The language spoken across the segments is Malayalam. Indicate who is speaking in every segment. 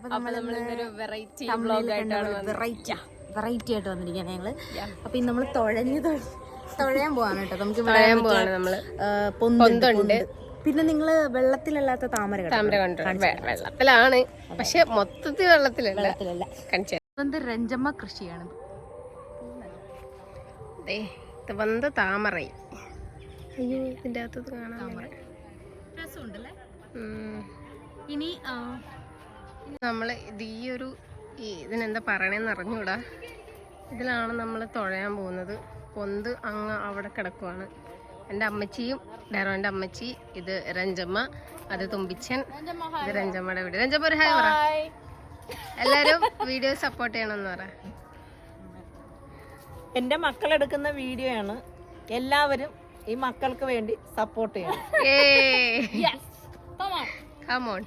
Speaker 1: അപ്പൊ നമ്മൾ
Speaker 2: വെറൈറ്റി
Speaker 1: വെറൈറ്റി വെറൈറ്റി ആയിട്ട് വന്നിരിക്കുകയാണ് ഞങ്ങൾ. അപ്പൊ ഇന്ന് നമ്മൾ തുഴഞ്ഞ് തുഴ- തുഴയാൻ പോവാണ് കേട്ടോ. നമുക്ക് പൊന്തുണ്ട്, പിന്നെ നിങ്ങൾ വെള്ളത്തിലല്ലാത്ത താമര?
Speaker 2: താമര വെള്ളത്തിലാണ്. പക്ഷെ മൊത്തത്തിൽ വെള്ളത്തിലല്ല.
Speaker 1: രഞ്ജമ്മ കൃഷിയാണ്?
Speaker 2: ഇത് വന്ന് താമരൈ അയ്യോ ഇതിന്റെ അകത്തത് കാണാൻ
Speaker 1: രസമുണ്ടല്ലേ. ഇനി ആ,
Speaker 2: നമ്മൾ ഇത് ഈ ഒരു ഇതിനെന്താ പറയണേന്ന് അറിഞ്ഞൂടാ. ഇതിലാണ് നമ്മൾ തുഴയാൻ പോകുന്നത്. പൊന്ത് അങ്ങ് അവിടെ കിടക്കുവാണ്. എന്റെ അമ്മച്ചിയും ഡെറോന്റെ അമ്മച്ചി ഇത് രഞ്ജമ്മ അത് തുമ്പിച്ചൻ ഇത് രഞ്ജമ്മയുടെ വീട്. രഞ്ജമ്മ ഒരു ഹായ് പറ. എല്ലാവരും വീഡിയോ സപ്പോർട്ട് ചെയ്യണമെന്ന് പറ.
Speaker 3: എന്റെ മക്കളെടുക്കുന്ന വീഡിയോ ആണ് എല്ലാവരും ഈ മക്കൾക്ക് വേണ്ടി സപ്പോർട്ട് ചെയ്യണം.
Speaker 2: കമോൺ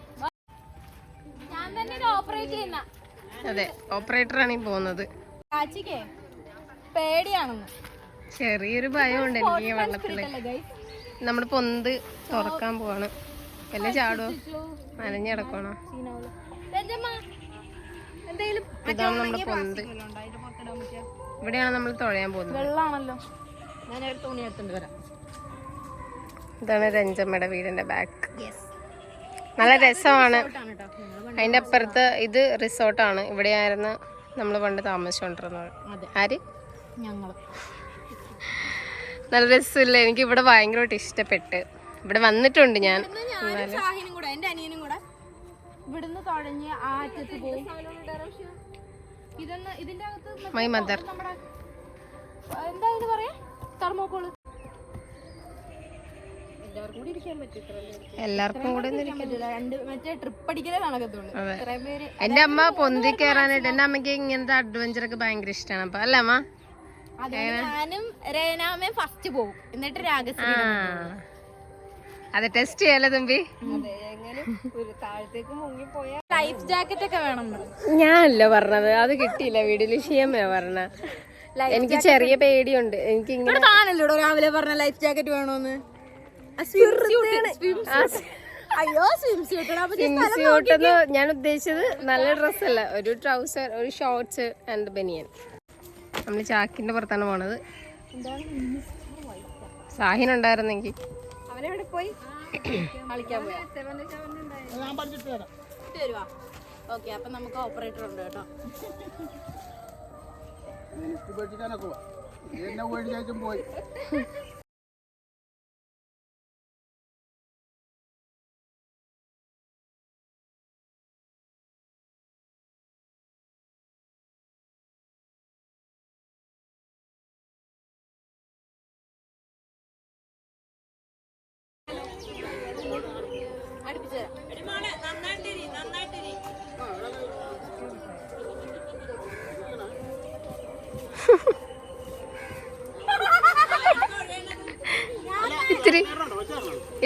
Speaker 2: അതെ ഓപ്പറേറ്ററാണ് ഈ പോകുന്നത്.
Speaker 1: കാച്ചിക്കേ ഭയം
Speaker 2: ചെറിയൊരു ഭയമുണ്ട് എനിക്ക് ഈ വെള്ളത്തിൽ. നമ്മൾ പൊന്ത് തുറക്കാൻ പോവാണ്. വല്ല ചാടുവോ?
Speaker 1: നനഞ്ഞടക്കണോ
Speaker 2: ഇതാണ് നമ്മുടെ പൊന്ത്. ഇവിടെയാണ് നമ്മൾ തുഴയാൻ പോകുന്നത്. ഇതാണ് രഞ്ജമ്മയുടെ വീടിന്റെ ബാക്ക് നല്ല രസമാണ്. അതിന്റെ അപ്പുറത്ത് ഇത് റിസോർട്ടാണ്. ഇവിടെയായിരുന്നു നമ്മൾ പണ്ട് താമസിച്ചുകൊണ്ടിരുന്നത് ആര്? നല്ല രസമില്ല? എനിക്ക് ഇവിടെ ഭയങ്കരമായിട്ട് ഇഷ്ടപ്പെട്ട്. ഇവിടെ വന്നിട്ടുണ്ട് ഞാൻ. മൈ മദർ
Speaker 1: എന്താ ഇത് പറയാ?
Speaker 2: തർമോക്കോൾ.
Speaker 1: ഇത്രയും പേര്
Speaker 2: എന്റെ അമ്മ പൊന്തി കയറാനായിട്ട് എന്റെ അമ്മയ്ക്ക് ഇങ്ങനത്തെ അഡ്വഞ്ചർ ഒക്കെ ഭയങ്കര ഇഷ്ടമാണ് അപ്പൊ അല്ലേ അമ്മ?
Speaker 1: ഞാനും രേനാമയും ഫസ്റ്റ് പോകും എന്നിട്ട് രാഗശ്രീ
Speaker 2: അത് ടെസ്റ്റ് ചെയ്യാലോ തുമ്പി?
Speaker 1: ലൈഫ് ജാക്കറ്റ് ഒക്കെ വേണം
Speaker 2: ഞാനല്ല പറഞ്ഞത്. അത് കിട്ടിയില്ല. വീട്ടിൽ ഷിയമ്മയാ പറഞ്ഞ. എനിക്ക് ചെറിയ പേടിയുണ്ട്. എനിക്ക് ഇങ്ങനെ
Speaker 1: രാവിലെ പറഞ്ഞ ലൈഫ് ജാക്കറ്റ് വേണോന്ന്? അയ്യോ സ്വിം സ്യൂട്ട്
Speaker 2: സ്യൂട്ട് ഞാൻ ഉദ്ദേശിച്ചത് നല്ല ഡ്രസ് അല്ല ഒരു ട്രൗസർ ഒരു ഷോർട്സ് ആൻഡ് ബനിയൻ നമ്മൾ ചാക്കിന്റെ പുറത്താണ് പോണത്. സാഹിൻ ഉണ്ടായിരുന്നെങ്കിൽ
Speaker 1: അവനെവിടെ പോയി? കളിക്കാൻ പോയാ. തരുവാ ഓക്കെ അപ്പൊ നമുക്ക് ഓപ്പറേറ്റർ ഉണ്ട് കേട്ടോ.
Speaker 4: പോയി.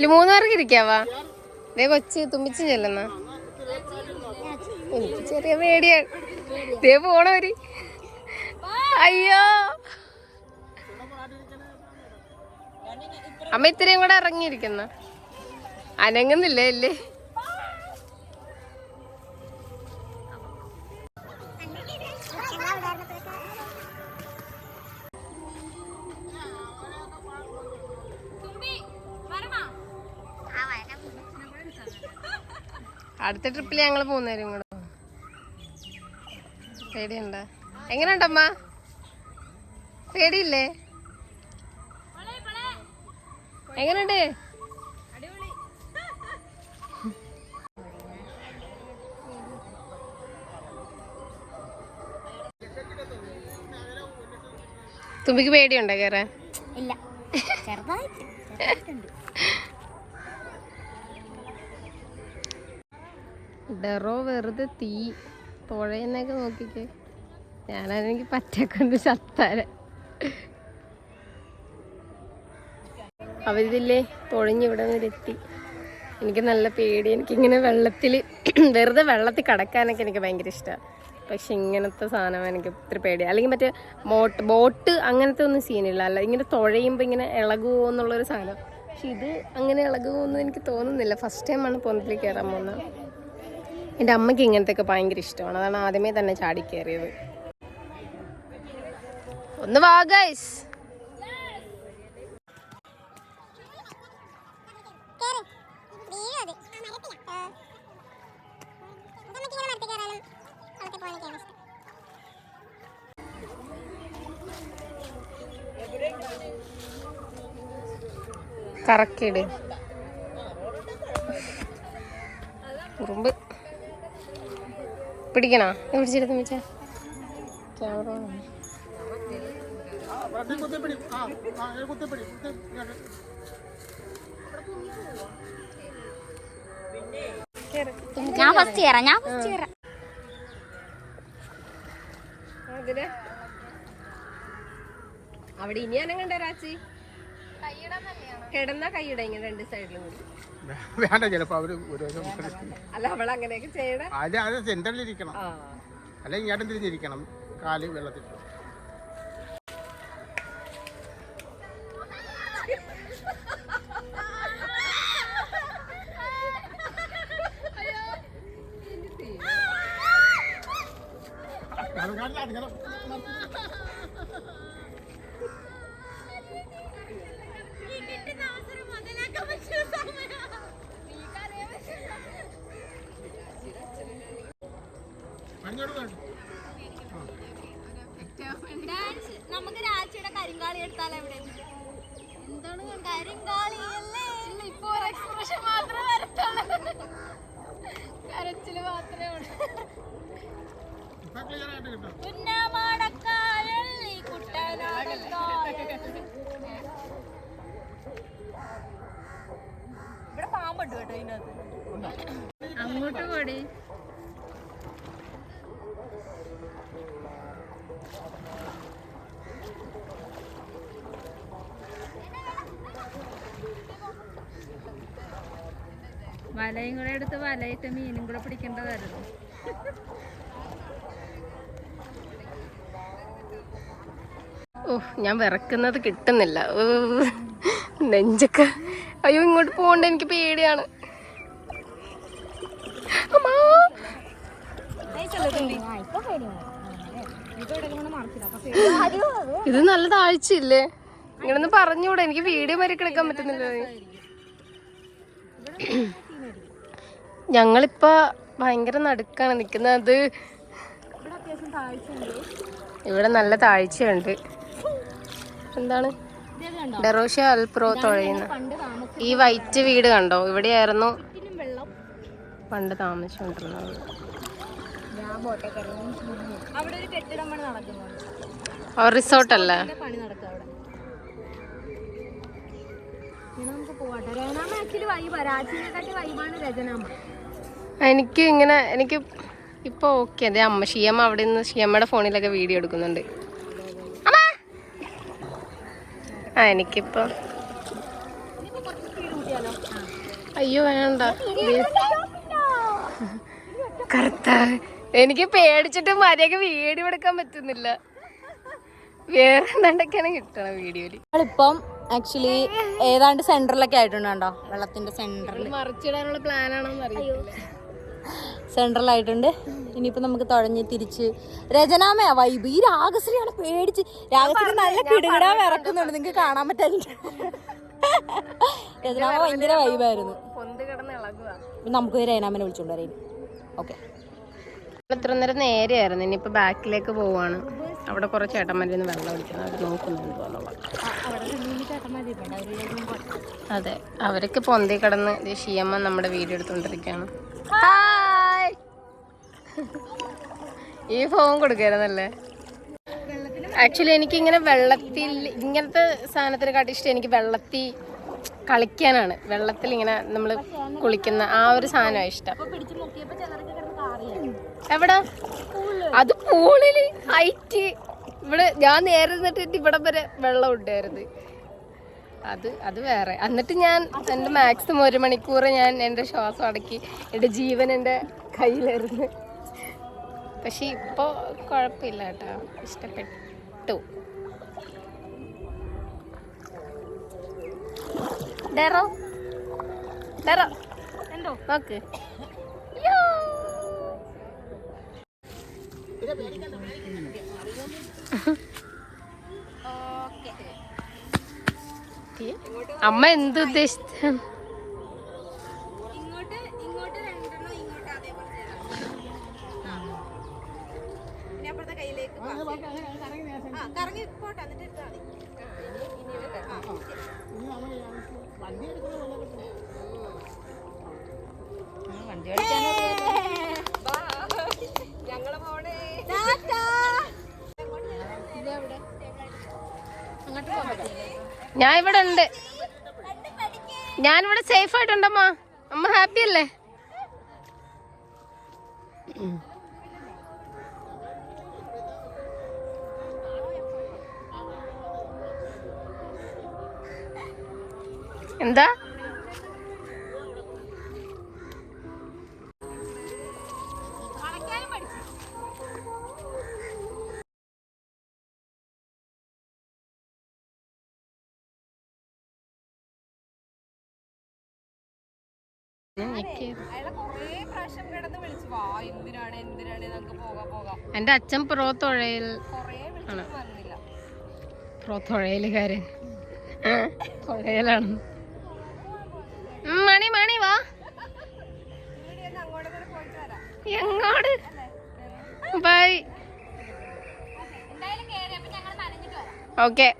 Speaker 2: ഇതിൽ മൂന്ന് ഇരിക്കാവാ ദേ കൊച്ച് തുമ്പിച്ച് ചെല്ലുന്ന. എനിക്ക് ചെറിയ പേടിയാണ് ദേ പോണവര് അയ്യോ. അമ്മ ഇത്രയും കൂടെ ഇറങ്ങിയിരിക്കുന്ന. അനങ്ങുന്നില്ലേ അല്ലേ? അടുത്ത ട്രിപ്പിൽ ഞങ്ങൾ പോകുന്നേരും ഇങ്ങോട്ട് പേടിയുണ്ടോ? എങ്ങനെയുണ്ടമ്മ? പേടിയില്ലേ? എങ്ങനെയുണ്ട്? തുമ്പിക്ക് പേടിയുണ്ടോ കയറാൻ?
Speaker 1: ഇല്ല. ചെറുതായിട്ട്.
Speaker 2: ഡെറോ വെറുതെ തീ പുഴയെന്നൊക്കെ നോക്കിക്കേ. ഞാനാണെങ്കിൽ പറ്റക്കൊണ്ട് ചത്താര അവരിതില്ലേ പൊളിഞ്ഞിവിടെ വരെത്തി എനിക്ക് നല്ല പേടി എനിക്കിങ്ങനെ വെള്ളത്തിൽ വെറുതെ വെള്ളത്തിൽ കടക്കാനൊക്കെ എനിക്ക് ഭയങ്കര ഇഷ്ടമാണ് പക്ഷെ ഇങ്ങനത്തെ സാധനം എനിക്ക് ഒത്തിരി പേടിയാണ് അല്ലെങ്കിൽ മറ്റേ ബോട്ട് ബോട്ട് അങ്ങനത്തെ ഒന്നും സീനില്ല. അല്ല ഇങ്ങനെ തുഴയുമ്പോൾ ഇങ്ങനെ ഇളകുമോ എന്നുള്ളൊരു സാധനം. പക്ഷെ ഇത് അങ്ങനെ ഇളകുമോ എന്ന് എനിക്ക് തോന്നുന്നില്ല. ഫസ്റ്റ് ടൈമാണ് പൊന്നത്തിൽ കയറാൻ പോകുന്നത്. എന്റെ അമ്മയ്ക്ക് ഇങ്ങനത്തെ ഒക്കെ ഭയങ്കര ഇഷ്ടമാണ്. അതാണ് ആദ്യമേ തന്നെ ചാടി കയറിയത്. ഒന്ന് വാ ഗൈസ് കറക്കിട്. ഉറുമ്പ്. പിടിക്കണോ? പിടിച്ചെടുത്ത് ക്യാമറ
Speaker 1: ഞാൻ ഫസ്റ്റ് കയറാം ഞാൻ ഫസ്റ്റ് കയറാം
Speaker 2: അവിടെ ഇനി അനങ്ങണ്ട രാച്ചി കിടന്നാ കൈയിട ഇങ്ങനെ രണ്ട് സൈഡിലും കൂടി.
Speaker 4: വേണ്ട ചിലപ്പോ അവർ ഒരു
Speaker 2: അല്ല അവൾ അങ്ങനെയൊക്കെ ചെയ്യണം.
Speaker 4: അല്ല അത് സെന്ററിൽ ഇരിക്കണം ഇങ്ങോട്ടും തിരിഞ്ഞിരിക്കണം കാൽ വെള്ളത്തിൽ.
Speaker 1: നമുക്ക് രാജിയുടെ കരിങ്കാളി എടുത്താൽ എവിടെ എന്താണ് കരിങ്കാളി അല്ലേ ഇപ്പൊ ഒരു എക്സ്പ്രഷൻ മാത്രമേ വരത്തുള്ളൂ കരച്ചിൽ മാത്രമേ ഉള്ളൂ പുന്നമാടക്കായൽ ഈ കുട്ടനാടക്കായൽ ഇവിടെ പാമ്പുണ്ട് കേട്ടോ ഇതിനകത്ത്
Speaker 2: അങ്ങോട്ട് പോടി
Speaker 1: വലയും കൂടെ എടുത്ത് വലയിട്ട് മീനും കൂടെ പിടിക്കേണ്ടതായിരുന്നു.
Speaker 2: ഓ ഞാൻ വിറക്കുന്നത് കിട്ടുന്നില്ല. നെഞ്ചൊക്കെ. അയ്യോ ഇങ്ങോട്ട് പോകണ്ട എനിക്ക് പേടിയാണ്. ഇത് നല്ല താഴ്ചയില്ലേ? ഇങ്ങനൊന്ന് പറഞ്ഞുകൂടെ? എനിക്ക് വീഡിയോ വരെ കിടക്കാൻ പറ്റുന്നില്ല. ഞങ്ങളിപ്പോ ഭയങ്കര നടുക്കാണ് നിക്കുന്നത്. ഇവിടെ നല്ല താഴ്ചയുണ്ട്. എന്താണ്? ഡെറോഷ അൽപ്രോ തുഴയുന്ന. ഈ വൈറ്റ് വീട് കണ്ടോ? ഇവിടെയായിരുന്നു പണ്ട് താമസിച്ചുകൊണ്ടിരുന്നത്. റിസോർട്ടല്ലേ
Speaker 1: നമുക്ക് പോവാട്ടെ വൈബാണ് രചനാമ.
Speaker 2: എനിക്ക് ഇങ്ങനെ എനിക്ക് ഇപ്പൊ ഓക്കെ അതെ അമ്മ ഷിയമ്മ അവിടെ നിന്ന് ഷിയമ്മയുടെ ഫോണിലൊക്കെ വീഡിയോ എടുക്കുന്നുണ്ട്! ആ എനിക്കിപ്പോ അയ്യോ വേണ്ട. കറുത്ത എനിക്ക് പേടിച്ചിട്ട് മര്യാദയ്ക്ക് വീഡിയോ എടുക്കാൻ പറ്റുന്നില്ല. വേറെ എന്താണ്ടൊക്കെയാണ് കിട്ടണം വീഡിയോയിൽ
Speaker 1: നമ്മളിപ്പം ആക്ച്വലി ഏതാണ്ട് സെന്ററിലൊക്കെ ആയിട്ടുണ്ട് കണ്ടോ വെള്ളത്തിന്റെ സെന്ററിൽ
Speaker 2: മറിച്ചിടാനുള്ള പ്ലാനാണോ അറിയില്ല
Speaker 1: സെൻട്രലായിട്ടുണ്ട്. ഇനിയിപ്പോ നമുക്ക് തുഴഞ്ഞ് തിരിച്ച് രചനാമയാ വൈബ്. ഈ രാഗശ്രീയാണ് പേടിച്ച് രാഗശ്രീ നല്ല കിടുകിടാ ഇറക്കുന്നുണ്ട് നിങ്ങൾക്ക് കാണാൻ പറ്റാനില്ല രചനാമ ഭയങ്കര വൈബായിരുന്നു. നമുക്ക് രചനാമനെ വിളിച്ചോണ്ട് വരാം ഓക്കെ.
Speaker 2: ഇത്ര നേരം നേരെയായിരുന്നു. ഇനിയിപ്പോ ബാക്കിലേക്ക് പോവാണ്. അവിടെ കുറെ ചേട്ടന്മാരിന്ന് വെള്ളം ഒഴിക്കണം. അവർ നോക്കുന്നുണ്ടോ അതെ. അവരൊക്കെ പൊന്തി കിടന്ന് ഷിയമ്മ നമ്മുടെ വീട് എടുത്തോണ്ടിരിക്കാണ് ഹായ് ഈ ഫോൺ കൊടുക്കായിരുന്നല്ലേ? ആക്ച്വലി എനിക്ക് ഇങ്ങനെ വെള്ളത്തിൽ ഇങ്ങനത്തെ സാധനത്തിനെ കാട്ടി ഇഷ്ടം എനിക്ക് വെള്ളത്തിൽ കളിക്കാനാണ്. വെള്ളത്തിൽ ഇങ്ങനെ നമ്മൾ കുളിക്കുന്ന ആ ഒരു സാധനമാണ് ഇഷ്ടം. എവിടാ? അത് പൂളിൽ. ഹൈറ്റ് ഇവിടെ ഞാൻ നേരെ നിന്നിട്ട് ഇവിടെ വരെ വെള്ളം ഉണ്ടായിരുന്നു അത് അത് വേറെ. എന്നിട്ട് ഞാൻ എന്റെ മാക്സിമം ഒരു മണിക്കൂർ ഞാൻ എന്റെ ശ്വാസം അടക്കി എന്റെ ജീവൻ എന്റെ കയ്യിലായിരുന്നു. പക്ഷെ ഇപ്പോൾ കുഴപ്പമില്ല കേട്ടോ. ഇഷ്ടപ്പെട്ടു. ഡെറോ? ഡെറോ?
Speaker 1: എന്തോ?
Speaker 2: നോക്ക്. യോ. അമ്മ എന്ത് ഉദ്ദേശിച്ച
Speaker 1: ഇങ്ങോട്ട് ഇങ്ങോട്ട് രണ്ടെണ്ണം ഇങ്ങോട്ട് അതേപോലെ ചെയ്താൽ
Speaker 2: ഞാൻ ഇവിടെ ഉണ്ട്. ഞാനിവിടെ സേഫ് ആയിട്ടുണ്ടമ്മ. അമ്മ ഹാപ്പി അല്ലേ? എന്താ? എന്റെ അച്ഛൻ പ്രോ തൊഴയിൽ ആണ്. തൊഴയിലാണ്. മണി മണി വാ. എങ്ങോട് ബൈ. ഓക്കെ.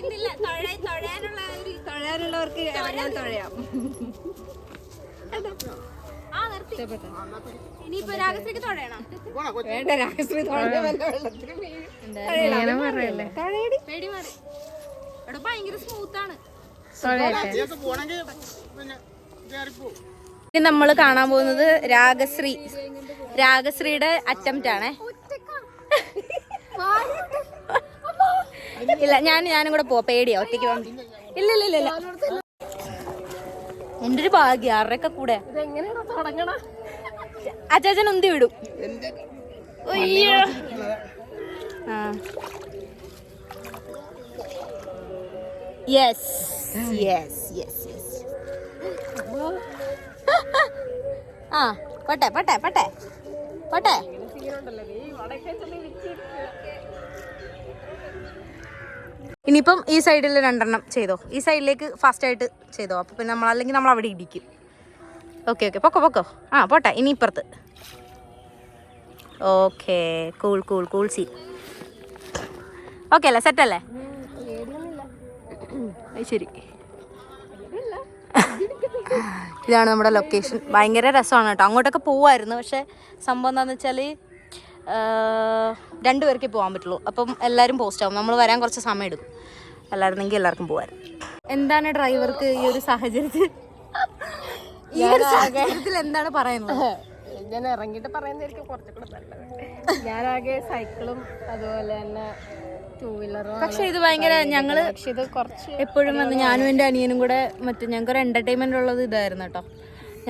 Speaker 1: തൊഴയാനുള്ള ഒരു തൊഴയാനുള്ളവർക്ക് ഇറങ്ങാൻ തൊഴയാം. ഇനിയിപ്പോ രാഗശ്രീക്ക് തൊഴയണം. വേണ്ട രാഗശ്രീ പേടി മാറി. ഇവിടെ ഭയങ്കര ഇനി നമ്മൾ കാണാൻ പോകുന്നത് രാഗശ്രീ. രാഗശ്രീയുടെ അറ്റംപ്റ്റ് ആണേ. ഇല്ല ഞാൻ ഞാനും കൂടെ പോ പേടിയാ ഒറ്റയ്ക്ക് പോകാൻ ഇല്ല ഇല്ല ഇല്ല എന്റെ ഒരു ഭാഗ്യ ആരുടെയൊക്കെ കൂടെ? അച്ചാച്ചൻ ഉന്തി വിടും. അയ്യോ. ആ. യെസ് യെസ് യെസ് യെസ് ആ പോട്ടെ പോട്ടെ പോട്ടെ. പോട്ടെ. ഇനിയിപ്പം ഈ സൈഡിൽ രണ്ടെണ്ണം ചെയ്തോ. ഈ സൈഡിലേക്ക് ഫാസ്റ്റ് ആയിട്ട് ചെയ്തോ. അപ്പോൾ പിന്നെ നമ്മൾ അല്ലെങ്കിൽ നമ്മൾ അവിടെ ഇടിക്കും. ഓക്കെ ഓക്കെ പൊക്കോ പൊക്കോ. ആ പോട്ടെ. ഇനി ഇപ്പുറത്ത്. Okay cool cool cool see okay അല്ലേ? സെറ്റ് അല്ലേ? ശരി. ഇതാണ് നമ്മുടെ ലൊക്കേഷൻ ഭയങ്കര രസമാണ് കേട്ടോ. അങ്ങോട്ടൊക്കെ പോവായിരുന്നു. പക്ഷെ സംഭവം എന്താണെന്ന് വെച്ചാൽ രണ്ടു പേർക്കേ പോകാൻ പറ്റുള്ളൂ. അപ്പം എല്ലാവരും പോസ്റ്റ് ആവും. നമ്മൾ വരാൻ കുറച്ച് സമയം എടുക്കും അല്ലായിരുന്നെങ്കിൽ എല്ലാവർക്കും പോകാൻ എന്താണ് ഡ്രൈവർക്ക് ഈ ഒരു സാഹചര്യത്തിൽ? ഈ ഒരു സാഹചര്യത്തിൽ എന്താണ് പറയുന്നത്?
Speaker 2: ഞാൻ ഇറങ്ങിയിട്ട് പറയുന്നതായിരിക്കും കുറച്ചുകൂടെ നല്ലത്. ഞാനാകെ സൈക്കിളും അതുപോലെ തന്നെ ടൂ വീലറും
Speaker 1: പക്ഷെ ഇത് ഭയങ്കര ഞങ്ങൾ
Speaker 2: പക്ഷെ ഇത് കുറച്ച്
Speaker 1: എപ്പോഴും വന്ന് ഞാനും എന്റെ അനിയനും കൂടെ മറ്റേ ഞങ്ങൾക്ക് ഒരു എന്റർടൈൻമെന്റ് ഉള്ളത് ഇതായിരുന്നു കേട്ടോ.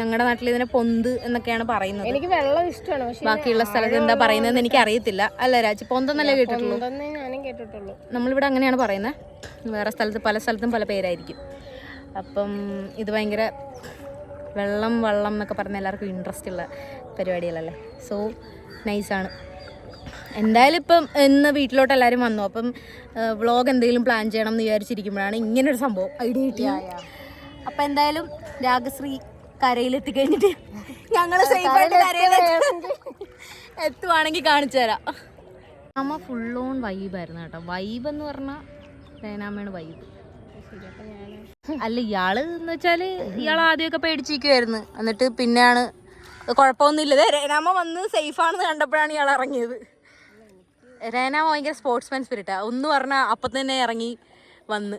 Speaker 1: ഞങ്ങളുടെ നാട്ടിൽ ഇതിനെ പൊന്ത് എന്നൊക്കെയാണ് പറയുന്നത്.
Speaker 2: എനിക്ക് വെള്ളം ഇഷ്ടമാണ്
Speaker 1: ബാക്കിയുള്ള സ്ഥലത്ത് എന്താ പറയുന്നതെന്ന് എനിക്ക് അറിയത്തില്ല അല്ല രാജ് പൊന്തെന്നല്ലേ കേട്ടിട്ടുള്ളൂ? നമ്മളിവിടെ അങ്ങനെയാണ് പറയുന്നത്. വേറെ സ്ഥലത്ത് പല സ്ഥലത്തും പല പേരായിരിക്കും. അപ്പം ഇത് ഭയങ്കര വെള്ളം വള്ളം എന്നൊക്കെ പറഞ്ഞ എല്ലാവർക്കും ഇൻട്രസ്റ്റ് ഉള്ള പരിപാടികളല്ലേ? സോ നൈസാണ് എന്തായാലും ഇപ്പം ഇന്ന് വീട്ടിലോട്ട് എല്ലാവരും വന്നു. അപ്പം വ്ളോഗ് എന്തെങ്കിലും പ്ലാൻ ചെയ്യണം എന്ന് വിചാരിച്ചിരിക്കുമ്പോഴാണ് ഇങ്ങനൊരു സംഭവം. ഐഡിയ കിട്ടിയത് അപ്പം എന്തായാലും രാഗശ്രീ കരയിലെത്തി കഴിഞ്ഞിട്ട് ഞങ്ങൾ സേഫായിട്ട് കരയിലെത്തി എത്തുവാണെങ്കിൽ കാണിച്ചു തരാം. അമ്മ ഫുൾ ഓൺ വൈബായിരുന്നു കേട്ടോ. വൈബ് എന്ന് പറഞ്ഞാൽ രേനാമ്മയാണ് വൈബ് അല്ല ഇയാൾ എന്ന് വെച്ചാൽ ഇയാൾ ആദ്യമൊക്കെ പേടിച്ചിരിക്കുവായിരുന്നു. എന്നിട്ട് പിന്നെയാണ് കുഴപ്പമൊന്നുമില്ല രേനാമ വന്ന് സേഫ് ആണെന്ന് കണ്ടപ്പോഴാണ് ഇയാൾ ഇറങ്ങിയത്. രേനാമ ഭയങ്കര സ്പോർട്സ്മാൻ സ്പിരിറ്റാ ഒന്ന് പറഞ്ഞാൽ അപ്പം തന്നെ ഇറങ്ങി വന്ന്.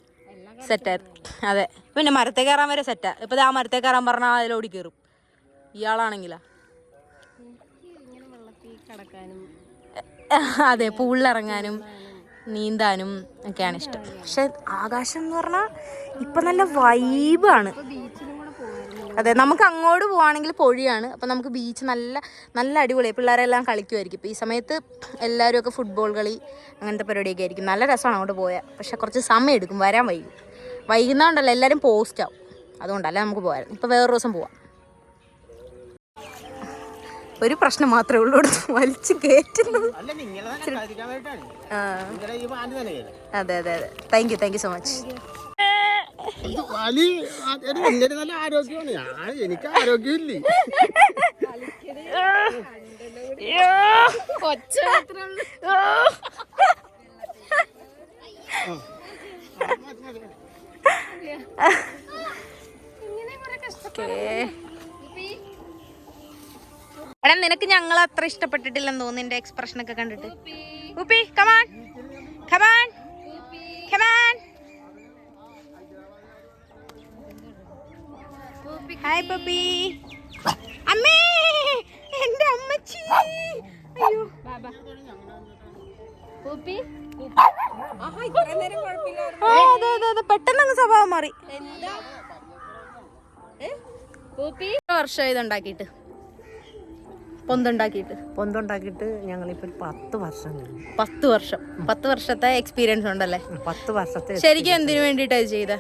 Speaker 1: സെറ്റായിരുന്നു അതെ. പിന്നെ മരത്തെ കയറാൻ വരെ സെറ്റാ ഇപ്പൊ ആ മരത്തെ കയറാൻ പറഞ്ഞാൽ അതിലോടി കയറും. ഇയാളാണെങ്കിലാ. അതെ പൂളിലിറങ്ങാനും നീന്താനും ഒക്കെയാണ് ഇഷ്ടം. പക്ഷെ ആകാശം എന്ന് പറഞ്ഞാൽ ഇപ്പൊ നല്ല വൈബാണ് അതെ നമുക്ക് അങ്ങോട്ട് പോവാണെങ്കിൽ പൊഴിയാണ്. അപ്പം നമുക്ക് ബീച്ച് നല്ല നല്ല അടിപൊളിയായി പിള്ളേരെല്ലാം കളിക്കുമായിരിക്കും ഇപ്പൊ ഈ സമയത്ത് എല്ലാവരും ഒക്കെ ഫുട്ബോൾ കളി അങ്ങനത്തെ പരിപാടിയൊക്കെ ആയിരിക്കും. നല്ല രസമാണ് അങ്ങോട്ട് പോയാൽ. പക്ഷെ കുറച്ച് സമയം എടുക്കും. വരാൻ വൈകും. വൈകുന്നതുകൊണ്ടല്ല എല്ലാവരും പോസ്റ്റ് ആവും. അതുകൊണ്ടല്ല നമുക്ക് പോകാമായിരുന്നു ഇപ്പം വേറൊരു ദിവസം പോവാം. ഒരു പ്രശ്നം മാത്രമേ ഉള്ളൂ ഇവിടുന്ന് വലിച്ച് കയറ്റുന്നത്. അതെ അതെ അതെ. Thank you thank you so much
Speaker 4: വലി ഒരു നല്ല ആരോഗ്യമാണ്. ഞാൻ എനിക്ക് ആരോഗ്യമില്ലേ?
Speaker 2: കൊച്ച
Speaker 1: എടാ നിനക്ക് ഞങ്ങൾ അത്ര ഇഷ്ടപ്പെട്ടിട്ടില്ലെന്ന് തോന്നുന്നു എന്റെ എക്സ്പ്രഷൻ ഒക്കെ കണ്ടിട്ട്. ഉപ്പി. Come on come on come on hi puppy അമ്മേ എന്റെ അമ്മച്ചി. അയ്യോ. പെട്ടെന്ന് സ്വഭാവം മാറി. വർഷം ഇതുണ്ടാക്കിയിട്ട്? പൊന്തുണ്ടാക്കിയിട്ട്?
Speaker 3: പൊന്തുണ്ടാക്കിയിട്ട് ഞങ്ങളിപ്പോൾ പത്ത് വർഷം കഴിഞ്ഞു.
Speaker 1: പത്ത് വർഷം. പത്ത് വർഷത്തെ എക്സ്പീരിയൻസ് ഉണ്ടല്ലേ?
Speaker 3: പത്ത് വർഷത്തെ
Speaker 1: ശരിക്കും എന്തിനു വേണ്ടിയിട്ടാണ് ചെയ്ത?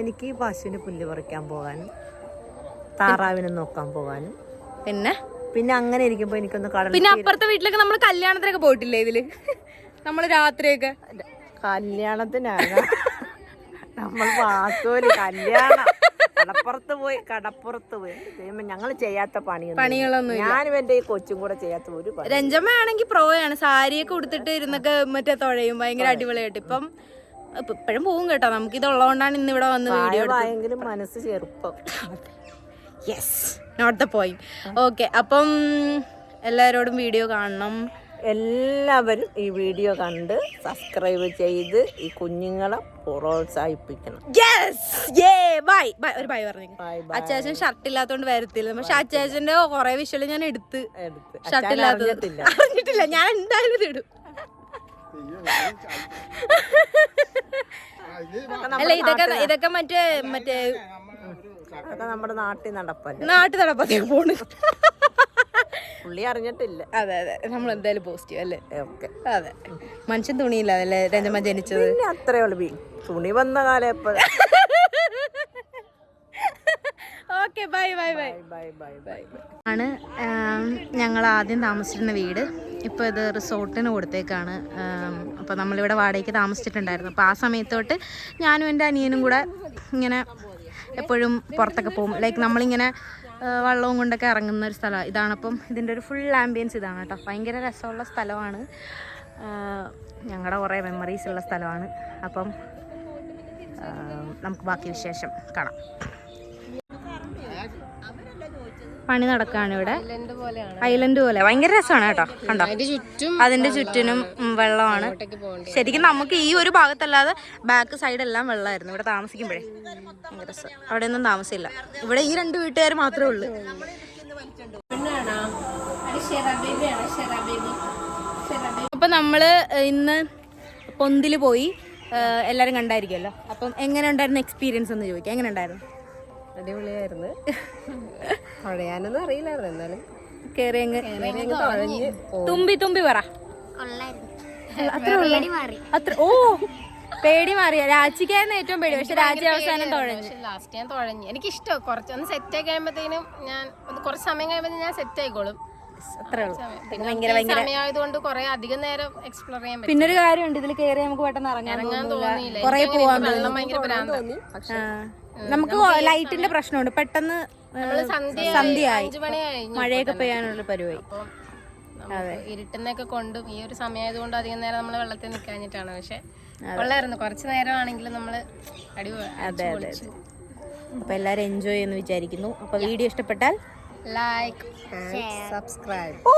Speaker 3: എനിക്ക് പശുവിന് പുല്ല് പറിക്കാൻ പോകാനും താറാവിനെ നോക്കാൻ പോകാനും.
Speaker 1: പിന്നെ?
Speaker 3: പിന്നെ അങ്ങനെ ഇരിക്കുമ്പോൾ എനിക്കൊന്ന് കടൽ
Speaker 1: പിന്നെ അപ്പുറത്തെ വീട്ടിലൊക്കെ നമ്മൾ കല്യാണത്തിനൊക്കെ പോയിട്ടില്ലേ ഇതിൽ? നമ്മൾ രാത്രിയൊക്കെ?
Speaker 3: കല്യാണത്തിനാണ് നമ്മൾ കല്യാണം. കടപ്പുറത്ത് പോയി കടപ്പുറത്ത് പോയി. ഞങ്ങൾ ചെയ്യാത്ത പണി
Speaker 1: പണികളൊന്നും
Speaker 3: ഞാനും എന്റെ ഈ കൊച്ചും കൂടെ ചെയ്യാത്ത ഒരു
Speaker 1: രഞ്ജമ്മ ആണെങ്കിൽ പ്രോയാണ്. സാരിയൊക്കെ ഉടുത്തിട്ട് ഇരുന്നൊക്കെ മറ്റേ തുഴയും. ഭയങ്കര അടിപൊളിയായിട്ട്. ഇപ്പം ഇപ്പഴും പോവും കേട്ടോ. നമുക്ക് ഇതുള്ളതുകൊണ്ടാണ് ഇന്ന് ഇവിടെ വന്ന് വീഡിയോ
Speaker 3: മനസ്സ് ചെറുപ്പം.
Speaker 1: Yes not the point okay അപ്പം എല്ലാവരോടും വീഡിയോ കാണണം.
Speaker 3: എല്ലാവരും ഈ വീഡിയോ കണ്ട് സബ്സ്ക്രൈബ് ചെയ്ത് ഈ കുഞ്ഞുങ്ങളെ പ്രോത്സാഹിപ്പിക്കണം.
Speaker 1: യെസ് യേ ബൈ ബൈ ഒരു ബൈ പറഞ്ഞു അച്ചാച്ചൻ ഷർട്ട് ഇല്ലാത്തോണ്ട് വരത്തില്ല. പക്ഷെ അച്ചാച്ചന്റെ കുറെ വിഷയം ഞാൻ എടുത്ത്.
Speaker 3: എടുത്ത്.
Speaker 1: ഷർട്ട് ഇല്ലാത്തത്.
Speaker 3: അറിഞ്ഞിട്ടില്ല.
Speaker 1: ഞാൻ എന്തായാലും ഇത് ഇടും. അല്ല ഇതൊക്കെ ഇതൊക്കെ മറ്റേ മറ്റേ
Speaker 3: നമ്മുടെ നാട്ടിൽ നടപ്പല്ലേ?
Speaker 1: നാട്ടിൽ നടപ്പത്തേക്ക് പോണ്.
Speaker 3: പുള്ളി അറിഞ്ഞിട്ടില്ല.
Speaker 1: അതെ അതെ. നമ്മൾ എന്തായാലും പോസ്റ്റ് ചെയ്യും അല്ലേ
Speaker 3: ഓക്കെ.
Speaker 1: അതെ. മനുഷ്യൻ തുണിയില്ല അതല്ലേ രഞ്ജമ്മ ജനിച്ചത്?
Speaker 3: പിന്നെ അത്രേ ഉള്ളു. തുണി വന്ന കാലം എപ്പോഴും?
Speaker 1: Okay bye bye bye.
Speaker 3: Bye bye bye
Speaker 1: ആണ് ഞങ്ങൾ ആദ്യം താമസിച്ചിരുന്ന വീട്. ഇപ്പോൾ ഇത് റിസോർട്ടിന് കൊടുത്തേക്കാണ്. അപ്പോൾ നമ്മളിവിടെ വാടകയ്ക്ക് താമസിച്ചിട്ടുണ്ടായിരുന്നു. അപ്പോൾ ആ സമയത്തോട്ട് ഞാനും എന്റെ അനിയനും കൂടെ ഇങ്ങനെ എപ്പോഴും പുറത്തൊക്കെ പോകും. ലൈക്ക് നമ്മളിങ്ങനെ വള്ളവും കൊണ്ടൊക്കെ ഇറങ്ങുന്ന ഒരു സ്ഥലമാണ് ഇതാണപ്പം ഇതിന്റെ ഒരു ഫുൾ ആംബിയൻസ് ഇതാണ് കേട്ടോ. ഭയങ്കര രസമുള്ള സ്ഥലമാണ്. ഞങ്ങളുടെ കുറേ മെമ്മറീസ് ഉള്ള സ്ഥലമാണ്. അപ്പം നമുക്ക് ബാക്കി വിശേഷം കാണാം. പണി നടക്കുകയാണ് ഇവിടെ.
Speaker 2: ഐലൻഡ്
Speaker 1: പോലെ. ഭയങ്കര രസമാണ് കേട്ടോ. കണ്ടോ?
Speaker 2: അതിന്റെ ചുറ്റും
Speaker 1: അതിന്റെ ചുറ്റിനും വെള്ളമാണ്. ശരിക്കും നമുക്ക് ഈ ഒരു ഭാഗത്തല്ലാതെ ബാക്ക് സൈഡ് എല്ലാം വെള്ളമായിരുന്നു. ഇവിടെ താമസിക്കുമ്പോഴേ. ഭയങ്കര രസം. അവിടെ ഒന്നും താമസമില്ല. ഇവിടെ ഈ രണ്ട് വീട്ടുകാർ മാത്രമേ ഉള്ളൂ. അപ്പൊ നമ്മൾ ഇന്ന് പൊന്തിൽ പോയി എല്ലാരും കണ്ടായിരിക്കുമല്ലോ. അപ്പം എങ്ങനെ ഉണ്ടായിരുന്നു എക്സ്പീരിയൻസ് എന്ന് ചോദിക്കാം. എങ്ങനെ ഉണ്ടായിരുന്നു?
Speaker 2: അടിപൊളിയായിരുന്നു. തുഴയാനൊന്നും അറിയില്ലായിരുന്നു എന്നാലും.
Speaker 1: കേറി അങ്ങ്
Speaker 2: അങ്ങ് തുഴഞ്ഞ്
Speaker 1: തുമ്പി തുമ്പി പറ. അത്രേ ഓ പേടി മാറിയ രാജിക്കായിരുന്നു ഏറ്റവും പേടി പക്ഷെ രാജി അവസാനം തുഴഞ്ഞു.
Speaker 2: ലാസ്റ്റ് ഞാൻ തുഴഞ്ഞു. എനിക്ക് ഇഷ്ടം കുറച്ച് ഒന്ന് സെറ്റ് ആയി കഴിയുമ്പോഴത്തേനും ഞാൻ ഒന്ന് കുറച്ച് സമയം കഴിയുമ്പോഴത്തേനും ഞാൻ സെറ്റ് ആയിക്കോളും.
Speaker 1: പിന്നൊരു ഉള്ളൂ.
Speaker 2: പിന്നെ ഭയങ്കര സമയമായതുകൊണ്ട് കുറെ അധികം നേരം എക്സ്പ്ലോർ ചെയ്യാൻ പറ്റും
Speaker 1: പിന്നെ ഒരു കാര്യമുണ്ട് ഇതിൽ കയറി നമുക്ക് പെട്ടെന്ന് ഇറങ്ങാൻ
Speaker 2: തോന്നിയില്ല
Speaker 1: കൊറേ പോവാൻ
Speaker 2: ഭയങ്കര ഭ്രാന്ത.
Speaker 1: നമുക്ക് ലൈറ്റിന്റെ പ്രശ്നമുണ്ട്. പെട്ടെന്ന് സന്ധ്യയായി മഴയൊക്കെ പെയ്യാനുള്ള പരിപാടി.
Speaker 2: അതെ. ഇരുട്ടുന്നൊക്കെ കൊണ്ടും ഈ ഒരു സമയമായതുകൊണ്ട് അധികം നേരം നമ്മൾ വെള്ളത്തിൽ നിൽക്കാഞ്ഞിട്ടാണ് പക്ഷെ കൊള്ളായിരുന്നു. കുറച്ച് നേരമാണെങ്കിലും നമ്മൾ അടിപൊളി
Speaker 1: അതെ അതെ അതെ. അപ്പൊ എല്ലാരും എൻജോയ് ചെയ്യുന്നു വിചാരിക്കുന്നു. അപ്പൊ വീഡിയോ ഇഷ്ടപ്പെട്ടാൽ
Speaker 2: ലൈക്ക് സബ്സ്ക്രൈബ്
Speaker 1: ഓ